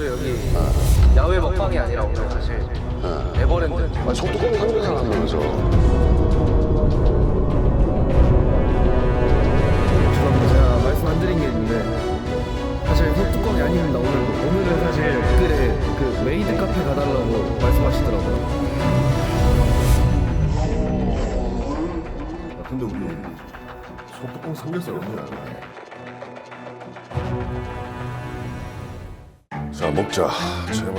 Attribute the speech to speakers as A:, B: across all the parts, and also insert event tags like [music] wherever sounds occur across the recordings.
A: 근데 여기 야외 먹방이 아니라 오늘 사실 에버랜드
B: 아, 소뚜껑 삼겹살 하면서
C: 죄송합니다. 제가 말씀 안 드린 게 있는데 사실 소뚜껑이 아닙니다. 오늘 오늘은 사실 댓글에 그 메이드 카페 가달라고 말씀하시더라고요.
B: 아, 근데 우리 소뚜껑 삼겹살 없냐? 먹자. 제발.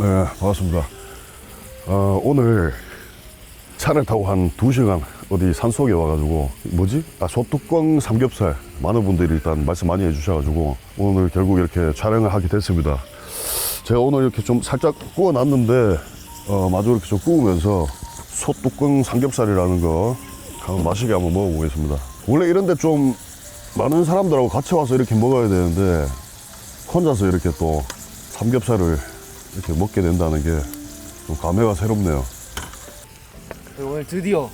B: 네 반갑습니다. 어, 오늘 차를 타고 한 2시간 어디 산속에 와가지고 뭐지? 아 소뚜껑 삼겹살. 많은 분들이 일단 말씀 많이 해주셔가지고 오늘 결국 이렇게 촬영을 하게 됐습니다. 제가 오늘 이렇게 좀 살짝 구워놨는데 어, 마저 이렇게 좀 구우면서 소뚜껑 삼겹살이라는 거 한번 맛있게 한번 먹어보겠습니다. 원래 이런데 좀 많은 사람들하고 같이 와서 이렇게 먹어야 되는데 혼자서 이렇게 또 삼겹살을 이렇게 먹게 된다는 게 좀 감회가 새롭네요.
C: 오늘 드디어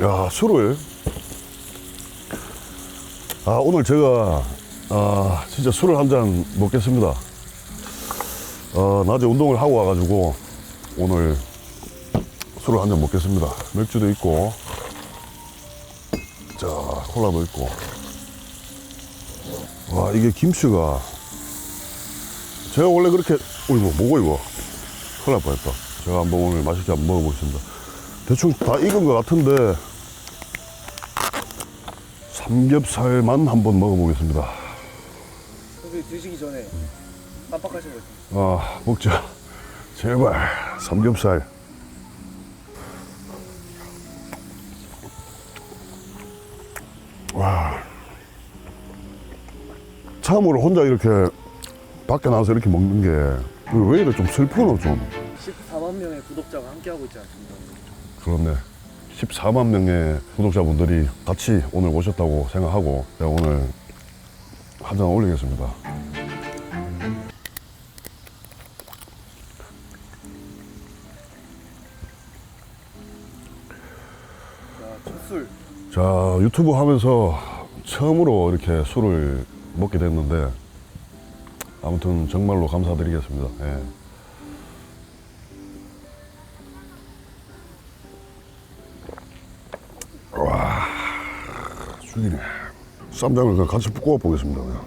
B: 야 술을? 아 오늘 제가 아 진짜 술을 한 잔 먹겠습니다. 어 낮에 운동을 하고 와가지고 오늘 술을 한 잔 먹겠습니다. 맥주도 있고. 자 콜라도 있고. 와 이게 김치가. 제가 원래 그렇게 어이구 뭐고 이거? 큰일 날 뻔했다. 제가 한번 오늘 맛있게 한번 먹어보겠습니다 대충 다 익은 것 같은데 삼겹살만 한번 먹어보겠습니다.
A: 선생님 드시기 전에 깜빡하신 거 있어요
B: 아 먹자. 제발 삼겹살. 와. 참으로 혼자 이렇게 밖에 나와서 이렇게 먹는 게 왜 이래 좀 슬프노 좀.
A: 14만 명의 구독자가 함께하고 있지 않습니까?
B: 그렇네. 14만 명의 구독자분들이 같이 오늘 오셨다고 생각하고 제가 오늘 한 잔 올리겠습니다.
A: 자,
B: 유튜브 하면서 처음으로 이렇게 술을 먹게 됐는데 아무튼 정말로 감사드리겠습니다. 예. 죽이네. 쌈장을 그냥 같이 구워 보겠습니다. 그냥.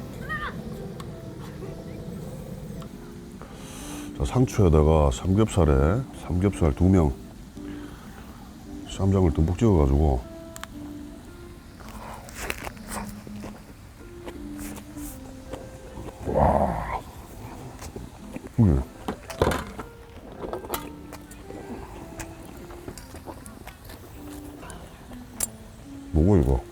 B: 자, 상추에다가 삼겹살에 삼겹살 두 명 쌈장을 듬뿍 찍어가지고 음. 뭐고 이거?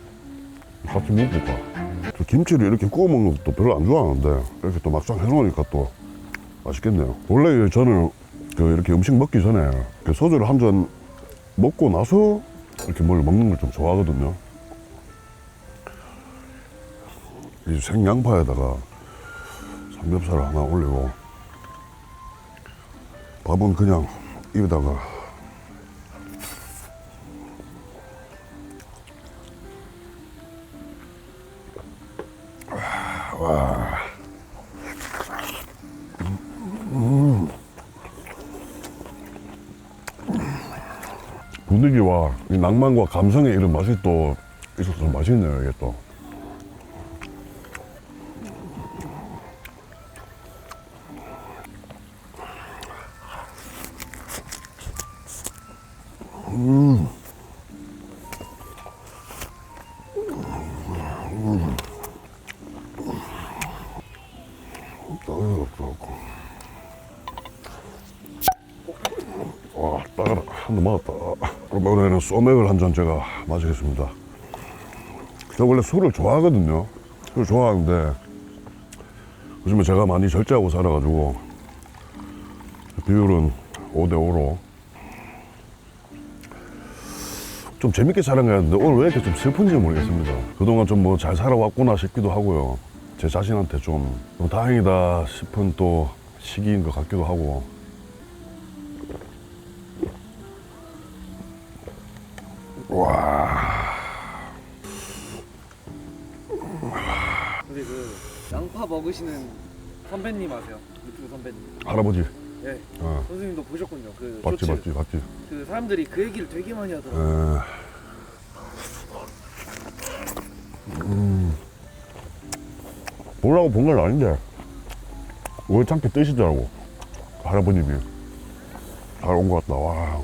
B: 같이 먹어볼까? 저 김치를 이렇게 구워 먹는 것도 별로 안 좋아하는데 이렇게 또 막상 해놓으니까 또 맛있겠네요. 원래 저는 그 이렇게 음식 먹기 전에 그 소주를 한 잔 먹고 나서 이렇게 뭘 먹는 걸 좀 좋아하거든요. 이 생양파에다가 삼겹살을 하나 올리고 밥은 그냥 입에다가 와. 음. 분위기와 이 낭만과 감성의 이런 맛이 또 있어서 맛있네요 이게 또. 대 맞았다. 이번에는 소맥을 한 잔 제가 마시겠습니다. 제가 원래 술을 좋아하거든요. 술을 좋아하는데, 요즘에 제가 많이 절제하고 살아가지고, 비율은 5대5로. 좀 재밌게 되는데 오늘 왜 이렇게 좀 슬픈지 모르겠습니다. 그동안 좀 뭐 잘 살아왔구나 싶기도 하고요. 제 자신한테 좀, 좀 다행이다 싶은 또 시기인 것 같기도 하고.
C: 근데 그 양파 먹으시는 선배님 아세요? 유튜브 선배님.
B: 할아버지.
C: 네.
B: 어,
C: 선생님도 보셨군요. 그
B: 봤지,
C: 쇼츠.
B: 봤지, 봤지.
C: 그 사람들이 그 얘기를 되게 많이 하더라고요.
B: 에... 음. 보려고 본 건 아닌데 월창게 뜨시더라고 할아버님이 잘 온 것 같다 와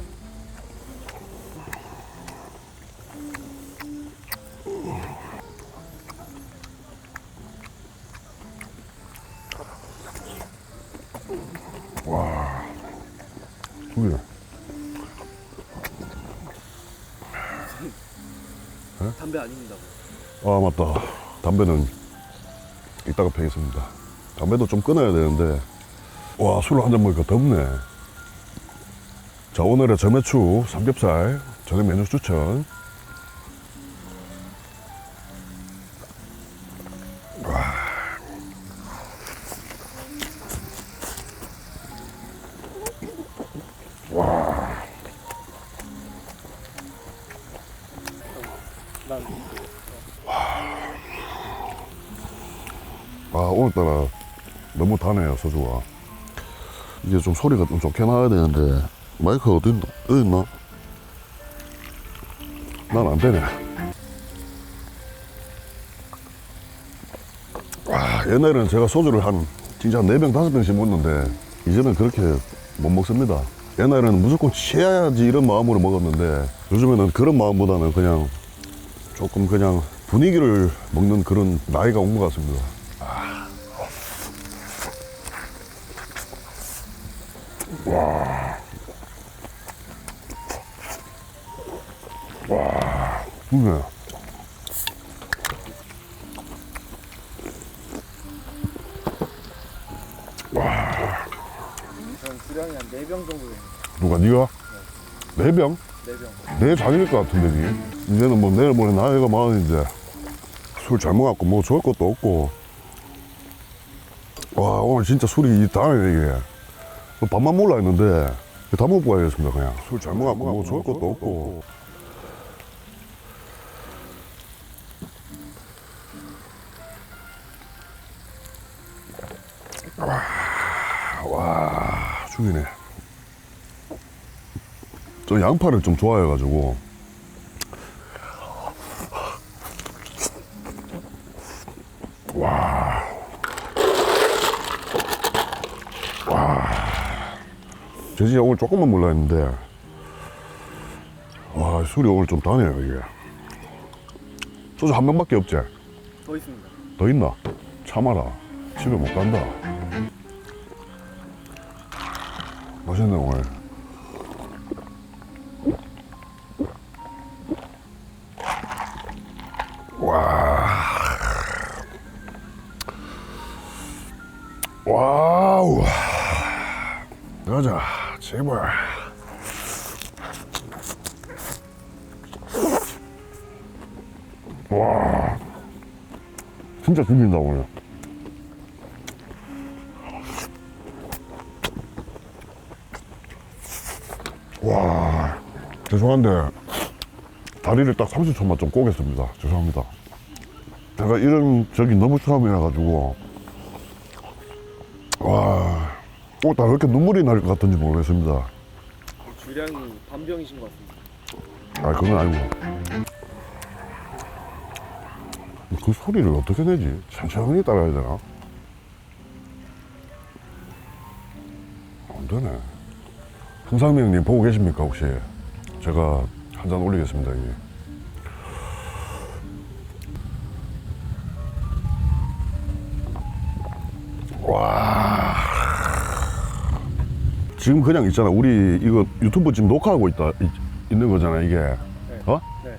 B: 와, 죽이네.
C: 담배 아닙니다.
B: 아 맞다 담배는 이따가 펴겠습니다. 담배도 좀 끊어야 되는데 와 술을 한잔 먹으니까 덥네. 자 오늘의 저매추 삼겹살 저녁 메뉴 추천 소주가 이게 좀 소리가 좀 좋게 나야 되는데 마이크가 어디? 어디 있나? 난 안 되네 아 옛날에는 제가 소주를 한 진짜 한 4병 5병씩 먹는데 이제는 그렇게 못 먹습니다 옛날에는 무조건 취해야지 이런 마음으로 먹었는데 요즘에는 그런 마음보다는 그냥 조금 그냥 분위기를 먹는 그런 나이가 온 것 같습니다 네.
C: 전 주량이 한 4병 정도 됩니다.
B: 누가 네가? 네 병?
C: 4병.
B: 내 자기일 것 같은데 니 이제는 뭐 내일 모레 나이가 많은데 술 잘 먹었고 뭐 좋을 것도 없고 와 오늘 진짜 술이 다네 이게 뭐 밥만 몰라 했는데 다 먹고 가야겠습니다 그냥 술 잘 먹었고 뭐 좋을 것도 없고 와, 와 죽이네. 저 양파를 좀 좋아해가지고. 저 진짜 오늘 조금만 몰라 했는데. 와 술이 오늘 좀 다네요 이게. 소주 한 병밖에 없지?
C: 더 있습니다.
B: 더 있나? 참아라. 집에 못 간다 맛있네 오늘? 와. 와우. 가자 제발. 와. 진짜 죽인다 오늘 와 죄송한데 다리를 딱 30초만 좀 꼬겠습니다 죄송합니다 제가 이런 적이 너무 처음이라 가지고 와 오다 왜 이렇게 눈물이 날 것 같은지 모르겠습니다
C: 주량이 반병이신 것 같습니다.
B: 아 그건 아니고 그 소리를 어떻게 내지? 천천히 따라야 되나? 안 되네 흥상미 형님 보고 계십니까 혹시? 제가 한 잔 올리겠습니다 여기. 와. 지금 그냥 있잖아. 우리 이거 유튜브 지금 녹화하고 있다 이- 있는 거잖아 이게. 어?
C: 네.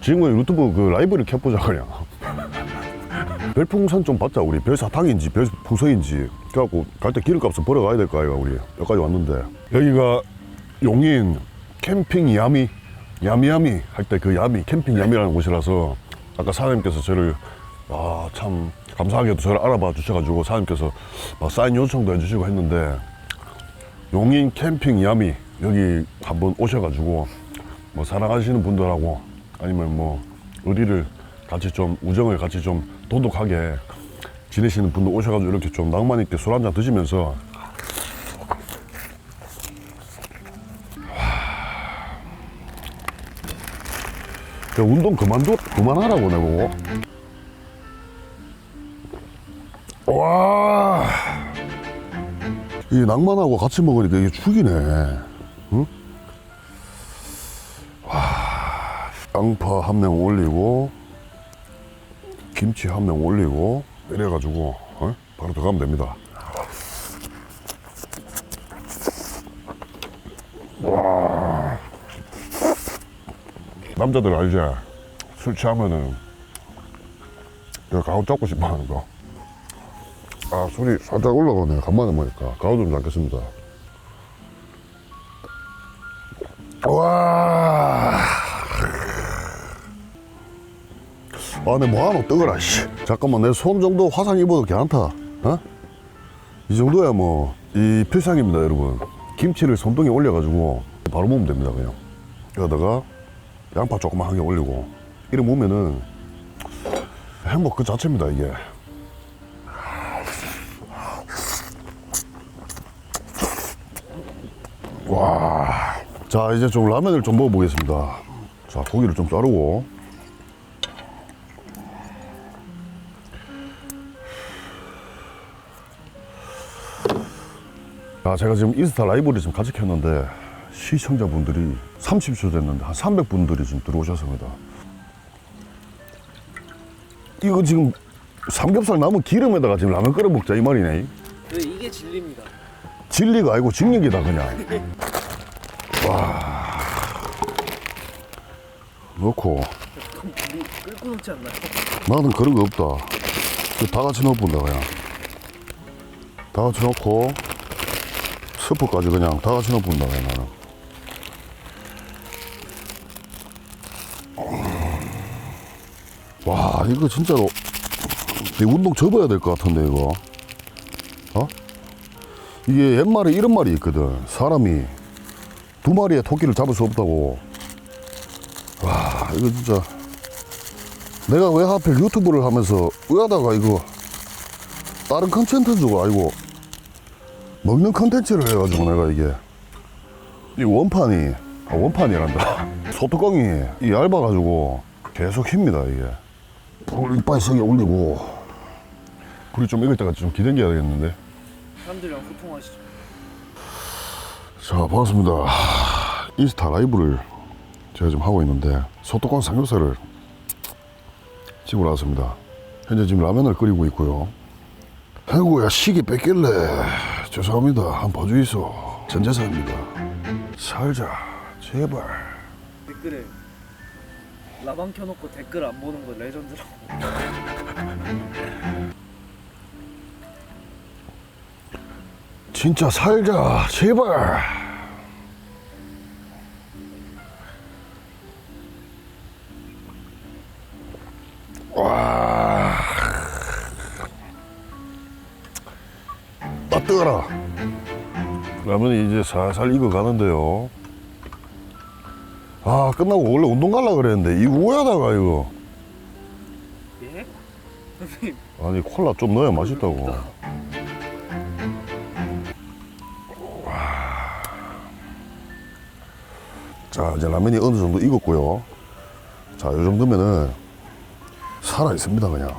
B: 지금은 유튜브 그 라이브를 켜보자 그냥. [laughs] 별풍선 좀 받자 우리. 별 사탕인지 별 풍선인지 그래갖고 갈 때 기름값을 벌어가야 될 거 아이가 우리. 여기까지 왔는데. 여기가 용인 캠핑 야미 야미야미 할 때 그 야미 캠핑 야미라는 곳이라서 아까 사장님께서 저를 아 참 감사하게도 저를 알아봐 주셔가지고 사장님께서 막 사인 요청도 해주시고 했는데 용인 캠핑 야미 여기 한번 오셔가지고 뭐 사랑하시는 분들하고 아니면 뭐 의리를 같이 좀 우정을 같이 좀 도독하게 지내시는 분들 오셔가지고 이렇게 좀 낭만 있게 술 한잔 드시면서 야, 운동 그만둬 그만하라고 내보고 와. 이 낭만하고 같이 먹으니까 이게 죽이네. 응? 와. 양파 한 명 올리고, 김치 한 명 올리고, 이래가지고, 어? 바로 들어가면 됩니다. 와. 남자들 알지? 술 취하면은, 가오 잡고 싶어 하는 거. 아, 소리 살짝 올라가네. 간만에 먹으니까. 가오 좀 잡겠습니다. 와. 아, 내 뭐하노 뜨거라, 씨. 잠깐만, 내 손 정도 화상 입어도 괜찮다. 어? 이 정도야 뭐, 이 필살기입니다, 여러분. 김치를 손등에 올려가지고 바로 먹으면 됩니다, 그냥. 여기다가 양파 조그만 한개 올리고, 이래 먹으면은 행복 그 자체입니다, 이게. 와. 자, 이제 좀 라면을 좀 먹어보겠습니다. 자, 고기를 좀 자르고. 자, 제가 지금 인스타 라이브를 지금 같이 켰는데 시청자분들이 30초 됐는데 한 300분들이 지금 들어오셨습니다. 이거 지금 삼겹살 남은 기름에다가 지금 라면 끓여 먹자 이 말이네.
C: 네, 이게 진리입니다.
B: 진리가 아니고 진리기다 그냥. [laughs] 와. 넣고
C: 끓고 놓지 않나요?
B: 나는 그런 거 없다. 그다 같이 넣어본다 그냥. 다 같이 넣고 스프까지 그냥 다 같이 넣어본다 나는. 와 이거 진짜로 이 운동 접어야 될 것 같은데 이거. 어? 이게 옛말에 이런 말이 있거든. 사람이 두 마리의 토끼를 잡을 수 없다고. 와 이거 진짜. 내가 왜 하필 유튜브를 하면서 의하다가 이거 다른 컨텐츠가 아니고 먹는 컨텐츠를 해가지고 내가 이게. 이 원판이. 아, 원판이란다. [laughs] 소뚜껑이 이 얇아가지고 계속 힙니다 이게. 불 이빨 세게 올리고. 불이 좀 익을 때까지 좀 기다려야 되겠는데.
C: 사람들이랑 소통하시죠.
B: 자 반갑습니다. 인스타 라이브를 제가 지금 하고 있는데 소뚜껑 삼겹살을 집으로 나왔습니다. 현재 지금 라면을 끓이고 있고요. 아이고야 시기 뺏길래 죄송합니다. 한 봐주이소. 전재산입니다. 살자. 제발.
C: 댓글에 라방 켜놓고 댓글 안 보는 거 레전드라고.
B: 진짜 살자. 제발 아 뜨거라 라면이 이제 살살 익어 가는데요. 아 끝나고 원래 운동 가려 그랬는데 이거 우야다가 이거.
C: 예? 선생님
B: 아니 콜라 좀 넣어야 맛있다고. 자 이제 라면이 어느 정도 익었고요. 자이 정도면은 살아 있습니다 그냥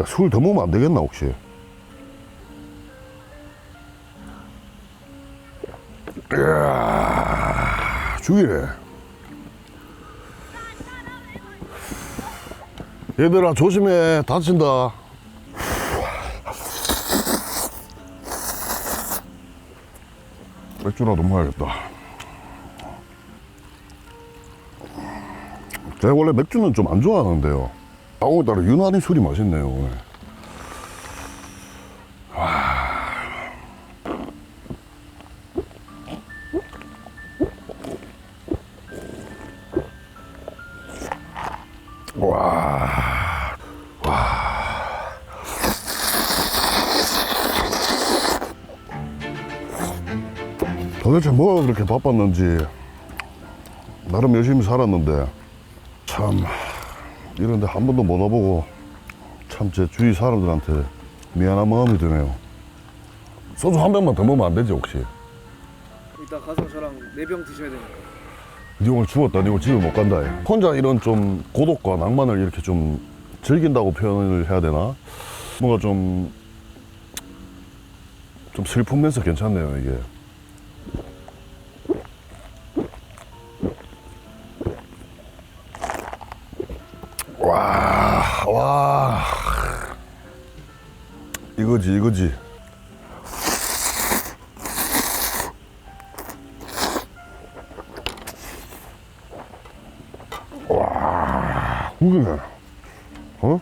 B: 야, 술 더 먹으면 안 되겠나, 혹시? 이야, 죽이네. 얘들아, 조심해. 다친다. 맥주라도 먹어야겠다. 제가 원래 맥주는 좀 안 좋아하는데요. 아, 오늘따라 유난히 술이 맛있네요. 와. 도대체 뭐가 그렇게 바빴는지 나름 열심히 살았는데 참 이런데 한 번도 못 와보고 참 제 주위 사람들한테 미안한 마음이 드네요. 소주 한 병만 더 먹으면 안 되지 혹시?
C: 이따 가서 저랑 네 병 드셔야 되니까.
B: 니 오늘 죽었다. 니 오늘 집에 못 간다. 얘. 혼자 이런 좀 고독과 낭만을 이렇게 좀 즐긴다고 표현을 해야 되나? 뭔가 좀, 좀 슬프면서 괜찮네요, 이게. 이거지, 이거지. 그게 어?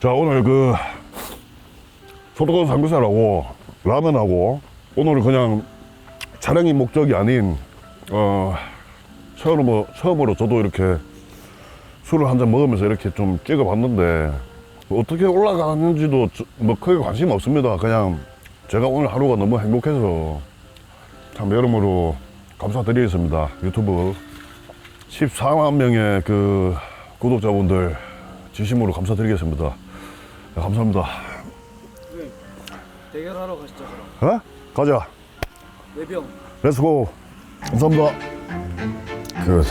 B: 자 오늘 그 소떡은 삼겹살하고 라면하고 오늘 그냥 촬영이 목적이 아닌 어 처음으로 처음으로 저도 이렇게 술을 한 잔 먹으면서 이렇게 좀 찍어봤는데 어떻게 올라가는지도 저- 뭐 크게 관심 없습니다. 그냥 제가 오늘 하루가 너무 행복해서 참 여러모로 감사드리겠습니다. 유튜브 14만 명의 그 구독자분들 진심으로 감사드리겠습니다. 네, 감사합니다.
C: 선생님 대결하러 가시죠 저랑.
B: 어? 가자.
C: 네 병.
B: 렛츠고. 감사합니다. 그